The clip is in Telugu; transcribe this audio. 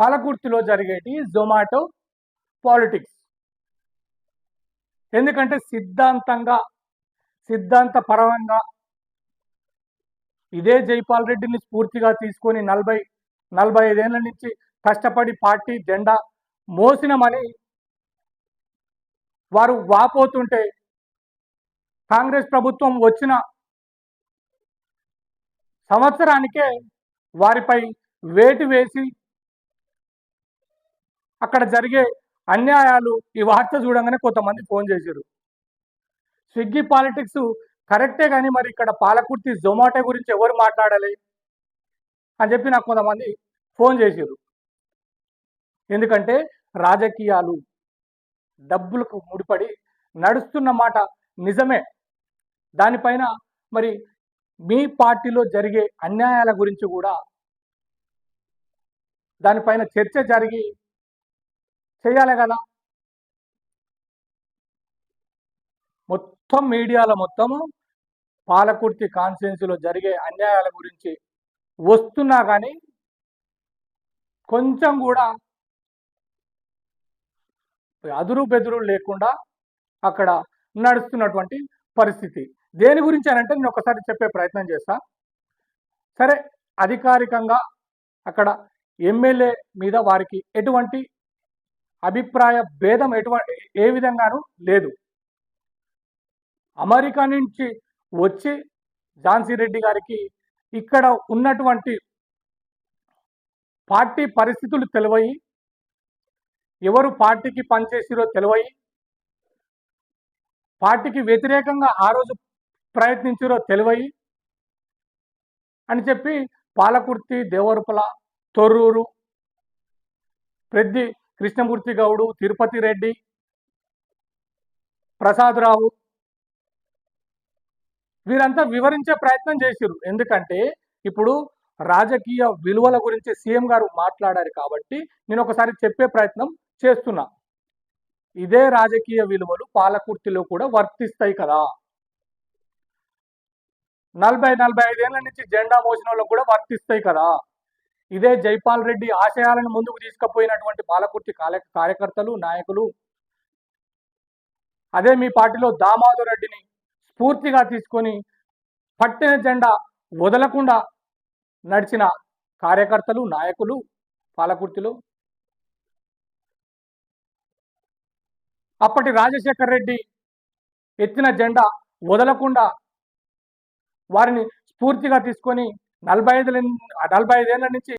పాలకుర్తిలో జరిగేటి జొమాటో పాలిటిక్స్. ఎందుకంటే సిద్ధాంతంగా సిద్ధాంతపరంగా ఇదే జైపాల్ రెడ్డిని స్ఫూర్తిగా తీసుకొని నలభై నలభై ఐదేళ్ళ నుంచి కష్టపడి పార్టీ జెండా మోసినమని వారు వాపోతుంటే కాంగ్రెస్ ప్రభుత్వం వచ్చిన సంవత్సరానికే వారిపై వేటు వేసి అక్కడ జరిగే అన్యాయాలు ఈ వార్త చూడంగానే కొంతమంది ఫోన్ చేశారు. స్విగ్గీ పాలిటిక్స్ కరెక్టే కానీ మరి ఇక్కడ పాలకుర్తి జొమాటో గురించి ఎవరు మాట్లాడాలి అని చెప్పి నాకు కొంతమంది ఫోన్ చేశారు. ఎందుకంటే రాజకీయాలు డబ్బులకు ముడిపడి నడుస్తున్న మాట నిజమే. దానిపైన మరి మీ పార్టీలో జరిగే అన్యాయాల గురించి కూడా దానిపైన చర్చ జరిగి చేయాలి కదా. మొత్తం మీడియాలో మొత్తము పాలకుర్తి కాన్స్టిట్యున్సీలో జరిగే అన్యాయాల గురించి వస్తున్నా కానీ కొంచెం కూడా అదురు బెదురు లేకుండా అక్కడ నడుస్తున్నటువంటి పరిస్థితి. దేని గురించి అని అంటే నేను ఒకసారి చెప్పే ప్రయత్నం చేస్తా. సరే అధికారికంగా అక్కడ ఎమ్మెల్యే మీద వారికి ఎటువంటి అభిప్రాయ భేదం ఎటువంటి ఏ విధంగానూ లేదు. అమెరికా నుంచి వచ్చి ఝాన్సీ రెడ్డి గారికి ఇక్కడ ఉన్నటువంటి పార్టీ పరిస్థితులు తెలివయి. ఎవరు పార్టీకి పనిచేసిరో తెలివయి. పార్టీకి వ్యతిరేకంగా ఆ రోజు ప్రయత్నించిరో తెలివయి. అని చెప్పి పాలకుర్తి దేవరపల తొర్రూరు ప్రతి కృష్ణమూర్తి గౌడు తిరుపతి రెడ్డి ప్రసాదరావు వీరంతా వివరించే ప్రయత్నం చేసిరు ఎందుకంటే ఇప్పుడు రాజకీయ విలువల గురించి సీఎం గారు మాట్లాడారు కాబట్టి నేను ఒకసారి చెప్పే ప్రయత్నం చేస్తున్నా. ఇదే రాజకీయ విలువలు పాలకుర్తిలో కూడా వర్తిస్తాయి కదా. నలభై నలభై ఐదేళ్ళ నుంచి జెండా మోసిన వాళ్ళకు కూడా వర్తిస్తాయి కదా. ఇదే జైపాల్ రెడ్డి ఆశయాలను ముందుకు తీసుకుపోయినటువంటి పాలకుర్తి కార్యకర్తలు నాయకులు. అదే మీ పార్టీలో దామోదర్ రెడ్డిని స్ఫూర్తిగా తీసుకొని పట్టిన జెండా వదలకుండా నడిచిన కార్యకర్తలు నాయకులు పాలకుర్తిలో అప్పటి రాజశేఖర్ రెడ్డి ఎత్తిన జెండా వదలకుండా వారిని స్ఫూర్తిగా తీసుకొని నలభై ఐదు నలభై ఐదేళ్ళ నుంచి